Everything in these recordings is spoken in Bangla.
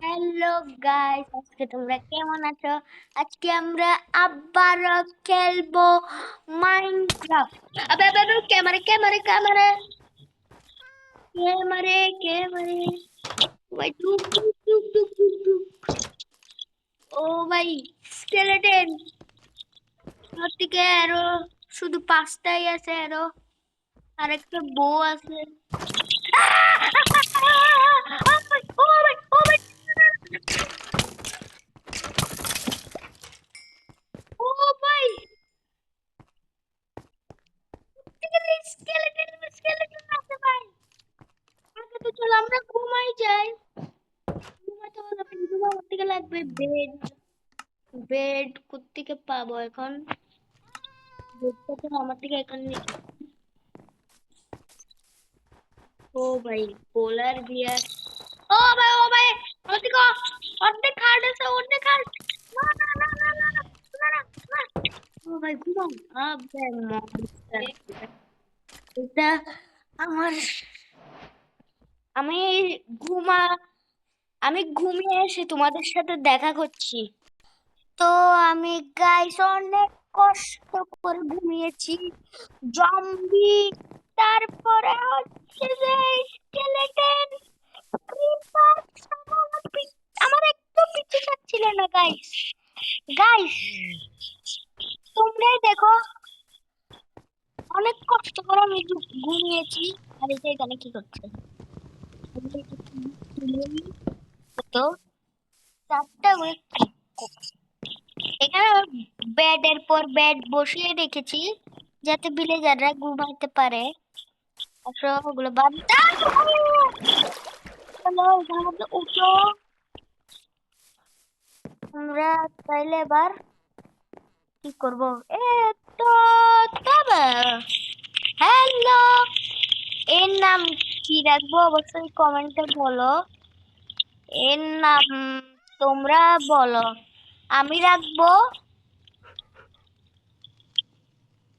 হ্যালো গাইস আজকে তোমরা কেমন আছো? আজকে আমরা আবার খেলব মাইনক্রাফট আবে আবে আবে, camera camera camera. Camera camera. ভাই, টুক টুক টুক টুক টুক টুক। ও ভাই স্কেলেটন থেকে আরও শুধু পাঁচটাই আছে আরও। আর একটা বউ আছে। ও ভাই স্কেলেটন স্কেলেটন আছে ভাই আগে তো চলো আমরা ঘুমাই যাই ঘুমাতে হবে কিন্তু আমার থেকে লাগবে বেড বেড কোত্থেকে পাবো এখন বেডটা তো আমার থেকে এখন নেই। ও ভাই পোলার বিয়ার এটা আমার আমি ঘুমা আমি ঘুমিয়ে এসে তোমাদের সাথে দেখা করছি তো আমি গাইস অনেক কষ্ট করে ঘুমিয়েছি জম্বি তারপরে হচ্ছে যে স্কেলেটন আমার একটু পিছু ছাড়ছিল না গাইস গাইস তোমরাই দেখো। অনেক কষ্ট করে আমি ঘুমিয়েছি। আর এটা এখানে কি করছে? তো চারটা এখানে বেডের পর বেড বসিয়ে রেখেছি, যাতে ভিলেজাররা ঘুমাইতে পারে। ওগুলো বাদ উঠো। আমরা তাইলে এবার কি করব? এ তো তবে। হ্যালো এর নাম কি রাখব? অবশ্যই কমেন্টে বলো। এর নাম তোমরা বলো। আমি রাখব?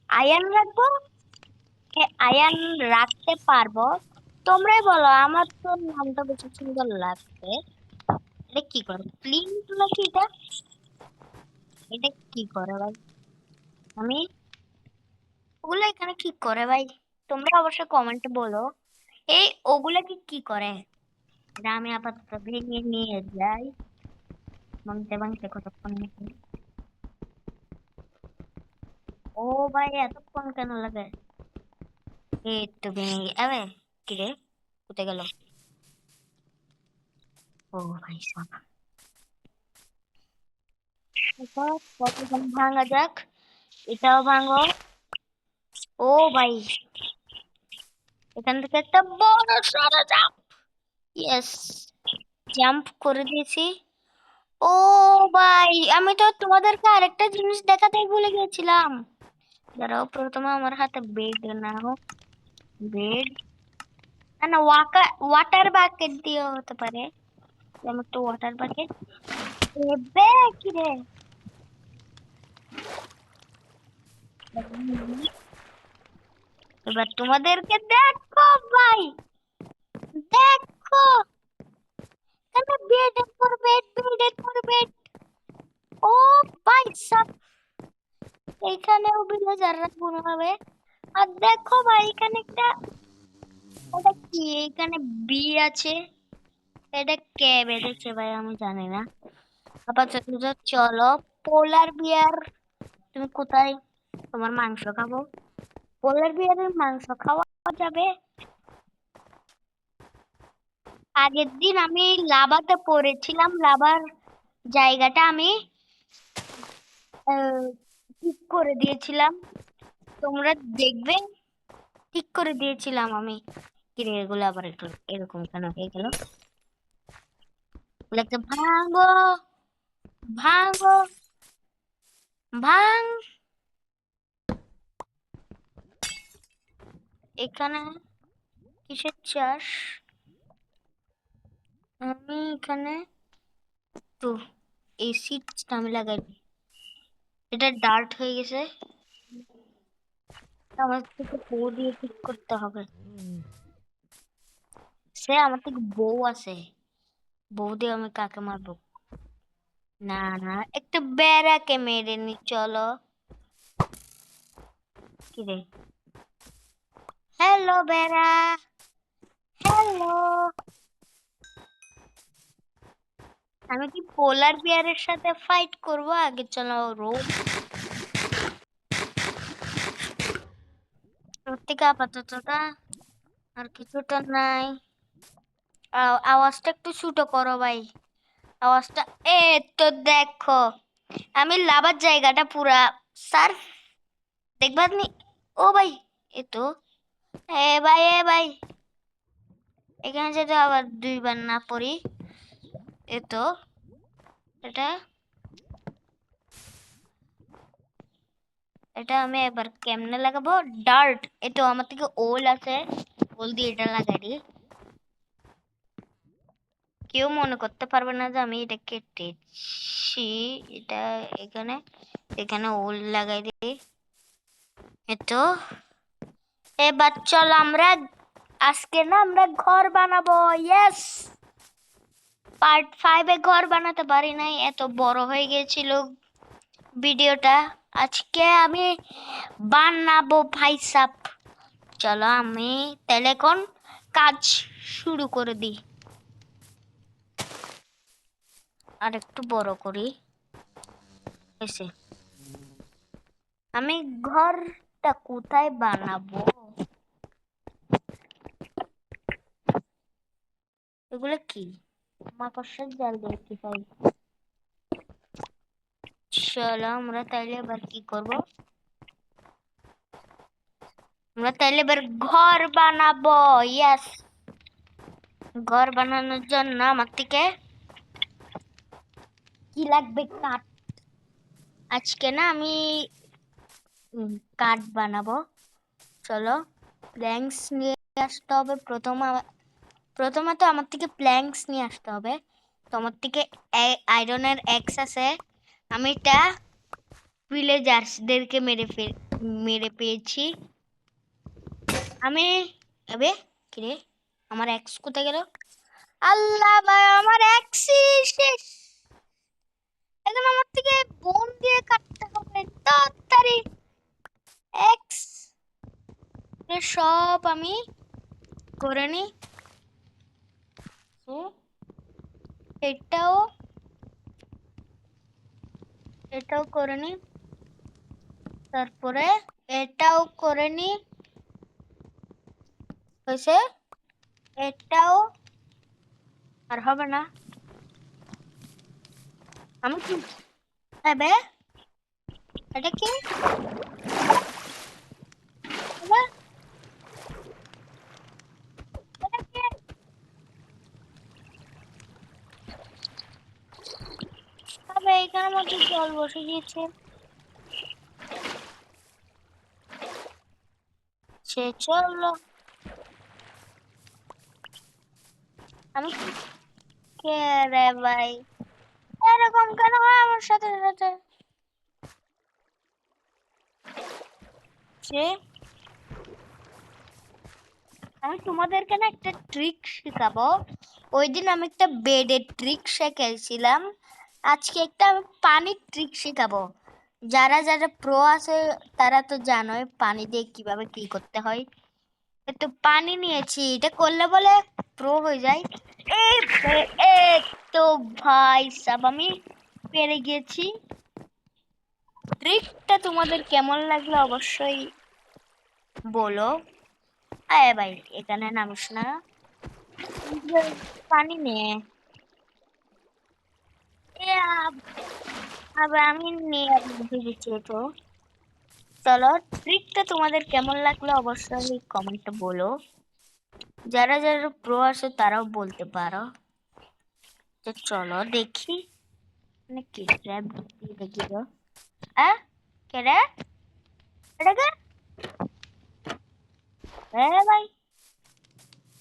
আয়ান রাখব? হ্যাঁ আয়ান রাখতে পারব। তোমরাই বলো, আমার তো নামটা বেশি সুন্দর লাগছে। কি করে প্লিন্ট নাকি এটা? করে আমি ওগুলো এখানে কি করে ভাই? তোমরা অবশ্যই কমেন্টে বলো। এই ওগুলা কি কি করে? আমি আপাতত ভেঙে নিয়ে যাই। ভাঙতে ভাঙতে কতক্ষণ ও ভাই, এতক্ষণ কেন লাগে? এই তো ভেঙে আবে কি রে? কোথায় গেল। ও ভাই সাব কতক্ষণ ভাঙা যাক। এটাও ভাঙো। ও ভাই। এখান থেকে একটা বড় সরো জাম্প ইয়েস জাম্প করে দিয়েছি। ও ভাই, আমি তো তোমাদেরকে আরেকটা জিনিস দেখাতে ভুলে গেছিলাম দাঁড়াও, প্রথমে আমার হাতে বেড না হোক বেড না না ওয়াকা ওয়াটার বাকেট দিয়ে হতে পারে। যেমন তো ওয়াটার বাকেট এবে কি রে। এবার তোমাদেরকে দেখো ভাই। দেখো। এখানে বেডের পর বেড বেডের পর বেড ও ভাই সব। এইখানেও ভিলেজাররা ঘুমাবে আর দেখো ভাই, এখানে একটা ওটা কি? এখানে বি আছে। এটা কে বেঁধেছে ভাই, আমি জানি না। আপাতত চলো পোলার বিয়ার তুমি কোথায়? তোমার মাংস খাব। পোলার বিয়ারের মাংস খাওয়া যাবে। আগের দিন আমি লাভাতে পড়েছিলাম, লাভার জায়গাটা আমি ঠিক করে দিয়েছিলাম। তোমরা দেখবে, ঠিক করে দিয়েছিলাম আমি। কিরে, এগুলো আবার একটু এরকম কেন হয়ে গেল? ভাঙো ভাঙো, ভাঙ। এখানে কিসের চাষ? আমি এখানে তো এই সিটটা আমি লাগাই এটা ডার্ট হয়ে গেছে। আমার থেকে বউ দিয়ে ঠিক করতে হবে। সে আমার থেকে বউ আছে। বৌদি আমি কাকে মারবো? না না, একটা বেড়াকে মেরে নি, চলো। কি রে? হ্যালো বেড়া হ্যালো আমি কি পোলার বিয়ারের সাথে ফাইট করব? আগে চলো রোড থেকে আপাতত তা আর কিছুটা নাই। আও- আওয়াজটা একটু ছোটো করো ভাই। আওয়াজটা, এ তো দেখো, আমি লাভার জায়গাটা পুরা সার্ফ দেখবা নি? ও ভাই, এ তো এ ভাই এ ভাই। এখানে যদি আবার দুইবার না পড়ি, এ এটা। এটা আমি এবার কেমনে লাগাবো? ডার্ট এতো আমার থেকে ওল আছে। ওল দিয়ে এটা লাগাই কেউ মনে করতে পারবে না যে আমি এটা কেটেছি। এটা এখানে এখানে ওল লাগাই দিই। এতো এবার চল আমরা, আজকে না আমরা ঘর বানাবো ইয়েস পার্ট ফাইভে ঘর বানাতে পারি নাই, এত বড় হয়ে গেছিল ভিডিওটা। আজকে আমি বানাবো ভাই সাপ চলো আমি তাহলে এখন কাজ শুরু করে দিই। আর একটু বড় করি। এসে। আমি ঘরটা কোথায় বানাবো? এগুলো কি? মাকড়সার জাল দেখতে পাই। চলো আমরা তাইলে এবার কি করব? আমরা তাইলে এবার ঘর বানাবো ইয়াস ঘর বানানোর জন্য আমার থেকে কি লাগবে কাঠ? আজকে না আমি কাঠ বানাবো। চলো প্ল্যাঙ্কস নিয়ে আসতে হবে। প্রথম প্রথমে তো আমার থেকে প্ল্যাঙ্কস নিয়ে আসতে হবে। তো আমার থেকে আয়রনের এক্স আছে। আমি এটা ভিলেজার্সদেরকে মেরে ফে মেরে পেয়েছি। আমি এবে, কিরে? আমার এক্স কোথায় গেল? আল্লাহ ভাই, আমার এক্সই শেষ। এখন আমার থেকে বোন দিয়ে কাটতে হবে। তাড়াতাড়ি। এক্স সব আমি করে নি। হুম, এটাও এটাও করে নি। তারপরে এটাও করে নি। হয়েছে? এটাও আর হবে না। আমি কি হবে এটা কি? এখানের মধ্যে জল বসে গিয়েছে। সে চলল। আমি কে রে ভাই? এরকম কেন হয় আমার সাথে সাথে? সে আমি তোমাদেরকে না একটা ট্রিক শেখাবো। ওই দিন আমি একটা বেডের ট্রিক শেখাইছিলাম আজকে একটা আমি পানির ট্রিক শেখাবো। যারা যারা প্রো আছে, তারা তো জানোই পানি দিয়ে কীভাবে কি করতে হয়। একটু পানি নিয়েছি, এটা করলে বলে প্রো হয়ে যায়। তো ভাই সাব আমি পেরে গেছি ট্রিকটা তোমাদের কেমন লাগল অবশ্যই বলো। আয় ভাই এখানে নামিস না। পানি আবার আমি নিয়ে তো চলো তোমাদের কেমন লাগল অবশ্যই কমেন্টে বলো। যারা যারা প্রো আছে তারাও বলতে পারো। তো চলো দেখি। মানে কি দেখি হ্যাঁ কে রে? এটা হ্যাঁ ভাই,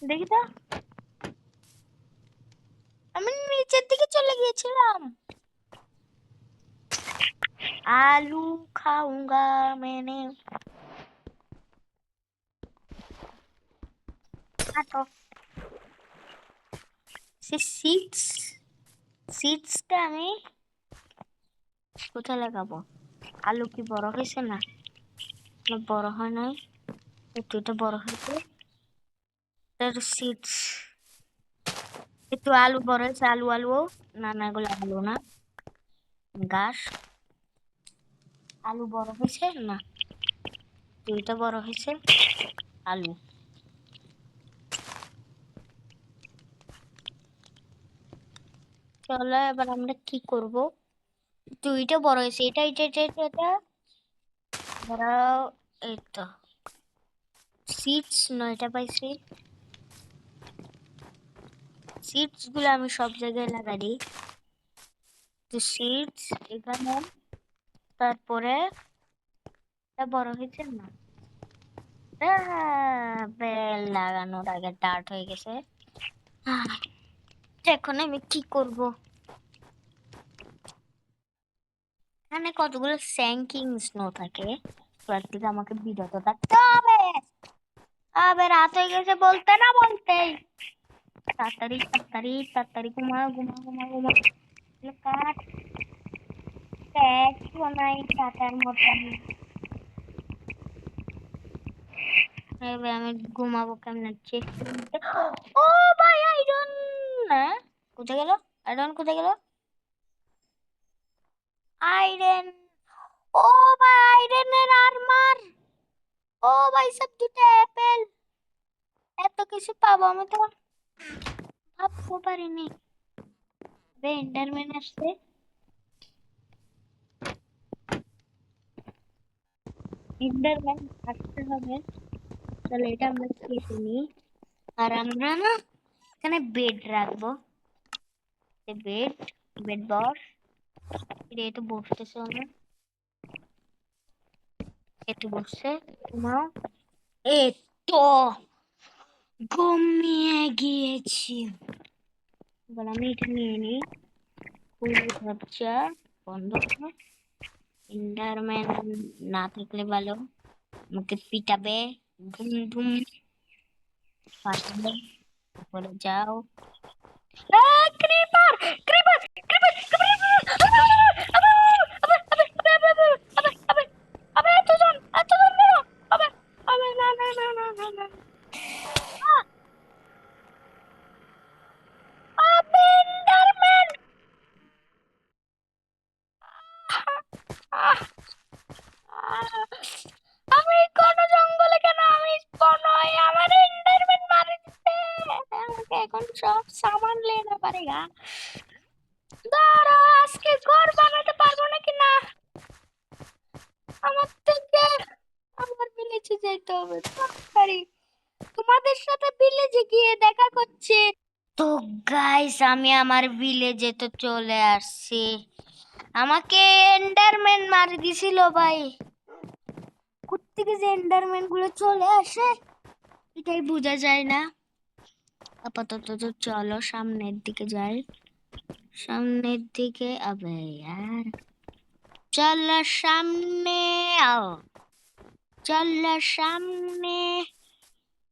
দেখি তো। আমি নিচের দিকে চলে গিয়েছিলাম। আলু খাউঙ্গা মেনে। কাটো সে সিটস সিটসটা আমি কোথায় লাগাবো? আলু কি বড় হয়েছে না, বড় হয় নাই। একটু এটা বড় হয়েছে তার সিডস একটু আলু বড় হয়েছে, আলু আলু না না, এগুলো আলু না। ঘাস। আলু বড় হয়েছে? না। দুইটা বড় হয়েছে, আলু। চলো এবার আমরা কি করব? দুইটা বড় হয়েছে। এটা এটা এটা এটা ধরাও এই তো। সিডস নয়টা পাইছি সিডসগুলো আমি সব জায়গায় লাগাই দিই। তো সিডস এখানে, তারপরে বড় হয়েছে না? বেল লাগানোর আগে ডার্ট হয়ে গেছে। এখন আমি কি করব? এখানে কতগুলো স্যাঙ্কিং স্নো থাকে আমাকে বিরত থাকতে হবে। আবে রাত হয়ে গেছে বলতে না বলতেই তাড়াতাড়ি তাড়াতাড়ি তাড়াতাড়ি ঘুমা ঘুমা ঘুমা ঘুমা এগুলো কাট প্যাক বানাই কাটার মতন এবার আমি ঘুমাবো কেমন চেক ও ভাই আইরন হ্যাঁ কোথায় গেল আইরন কোথায় গেল আইরন ও ভাই আইরনের আর্মার ও ভাই, সব দুটো অ্যাপেল এত কিছু পাবো আমি তো। ভাবতে পারিনি। এন্ডারম্যান আসছে। এন্ডারম্যান আসতে হবে। তাহলে এটা আমরা কেটে নিই। আর আমরা না এখানে বেড রাখব। বেড বেড বস এটা তো বসতেছে না একটু বসছে ঘুমাও এই তো ঘুমিয়ে গিয়েছি। এবার আমি এটা নিয়ে নিই। ফুল ক্যাপচার বন্ধ করো। ইন্ডারম্যান না থাকলে ভালো। আমাকে পিটাবে। ধুম ধুম ফাটাবে তারপরে যাও। ক্রিপার ক্রিপার ক্রিপার আবে এতজন এতজন কেন আবে আবে না না না না না না আহ! আবে এন্ডারম্যান আহ! আহ! আমি কোন জঙ্গলে কেন আমি কোন আমার এন্ডারম্যান মারে দিতে। এখন সব সামান লেনা পারেগা দাঁড়াও, আজকে ঘর বানাতে পারব নাকি না? আমার ভিলেজে যেতে হবে। তাড়াতাড়ি তোমাদের সাথে ভিলেজে গিয়ে দেখা করছে। তো গাইস আমি আমার ভিলেজে তো চলে আসছি। আমাকে এন্ডারম্যান মারি দিছিল ভাই। কোত্থেকে যে এন্ডারম্যানগুলো চলে আসে, এটাই বোঝা যায় না। আপাতত তো চলো সামনের দিকে যাই। সামনের দিকে আবে, আর চলো সামনে আও। চলো সামনে,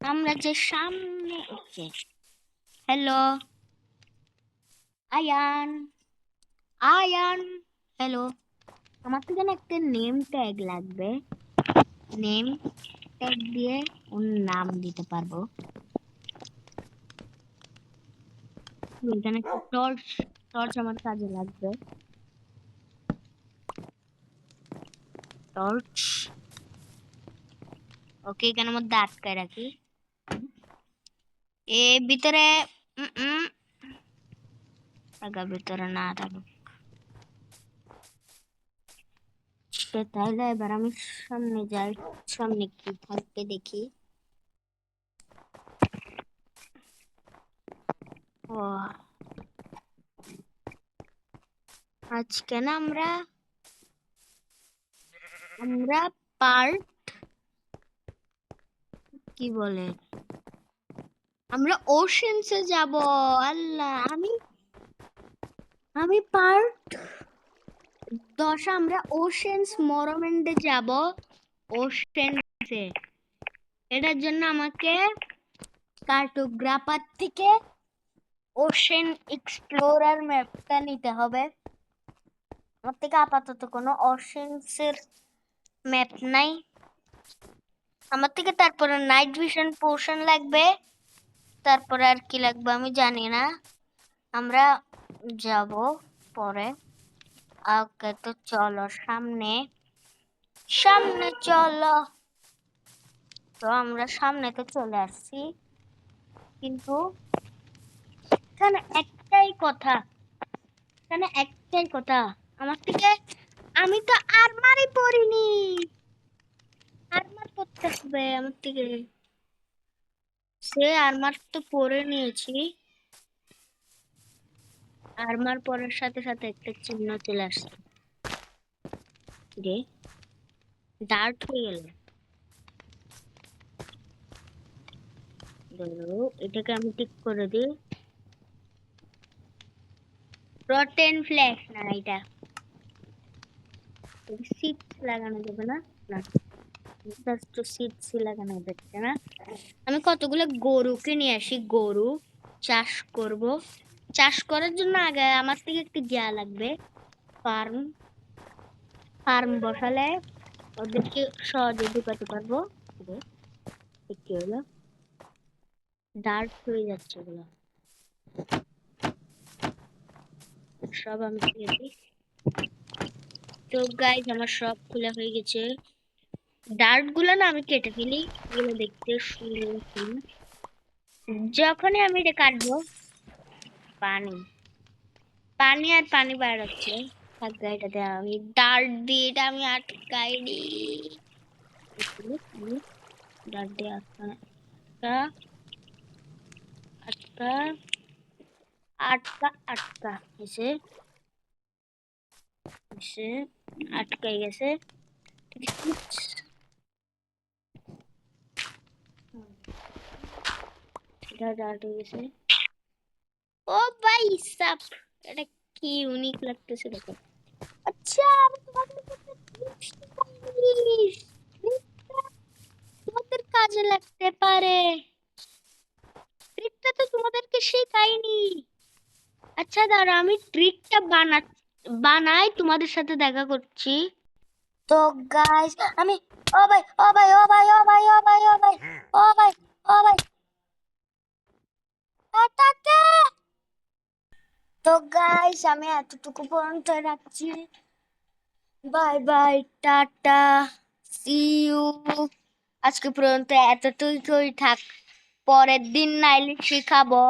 আমরা যে সামনে okay hello Ayan Ayan hello আমার তো যেন একটা নেম ট্যাগ লাগবে। নেম ট্যাগ দিয়ে ওর নাম দিতে পারব। টর্চ টর্চ আমার কাজে লাগবে। টর্চ ওকে মধ্যে আটকায় রাখি। এ ভিতরে ভিতরে না থাকুক। তাহলে এবার আমি সামনে যাই, সামনে কি থাকবে দেখি। ও, আজকে না আমরা আমরা পার্ট কি বলে? আমরা ওশেন্সে যাব, আল্লাহ, আমি আমি পার্ট দশ আমরা ওশেন্স মরমেন্ডে যাব ওশেন্সে এটার জন্য আমাকে কার্টোগ্রাফার থেকে ওশেন এক্সপ্লোরার ম্যাপটা নিতে হবে। আমার থেকে আপাতত কোনো ওশেন্সের ম্যাপ নাই। আমার থেকে তারপরে নাইট ভিশন পোর্শন লাগবে। তারপরে আর কি লাগবে আমি জানি না। আমরা যাব পরে। ওকে তো চলো সামনে। সামনে চলো। তো আমরা সামনে তো চলে আসছি। কিন্তু এখানে একটাই কথা। এখানে একটাই কথা। আমার থেকে আমি তো আরমারই পরিনি আরমার পরতে হবে আমার থেকে। সে আরমার তো পরে নিয়েছি। আরমার পরার সাথে সাথে একটা চিহ্ন চলে আসছে। রে ডার্ট হয়ে গেল। এটাকে আমি ঠিক করে দিই। রটেন ফ্ল্যাশ না, এটা। সিটস লাগানো যাবে না? না। আমি কতগুলো গরুকে নিয়ে আসি, গরু, চাষ করব। চাষ করার জন্য আগে আমার থেকে একটু জায়গা লাগবে। ফার্ম ফার্ম বসালে ওদেরকে সহজে ঢুকাতে পারব। কি হলো ডার্ক হয়ে যাচ্ছে ওগুলো। সব আমি তো গাইজ আমার সব খোলা হয়ে গেছে। ডার্টগুলো না আমি কেটে ফেলি, এগুলো দেখতে সুন্দর যখনই আমি এটা কাটবো, পানি পানি আর পানি বার হচ্ছে। থাক গাইটাতে আমি ডার্ট দিয়ে এটা আমি আটকাই নি। ডার্ট দিয়ে আটকা আটকা আটকা আটকা এসে এসে আটকাই গেছে। এটা ডার্ট হয়ে গেছে। ও ভাই সাপ এটা কি ইউনিক লাগতেছে দেখো। আচ্ছা তোমাদের কাজে লাগতে পারে। ট্রিকটা তো তোমাদেরকে শেখাইনি। আচ্ছা দাঁড়া আমি ট্রিকটা বানা বানাই, তোমাদের সাথে দেখা করছি। তো গাইস আমি ও ভাই ও ভাই ও ভাই ও ভাই ও ভাই ও ভাই ও ভাই ও ভাই। আটাকে তো গাইস আমি এতটুকু পর্যন্ত রাখছি। Bye bye tata see you আজকে পর্যন্ত এতটুকুই থাক, পরের দিন নাইলে শিখাবো।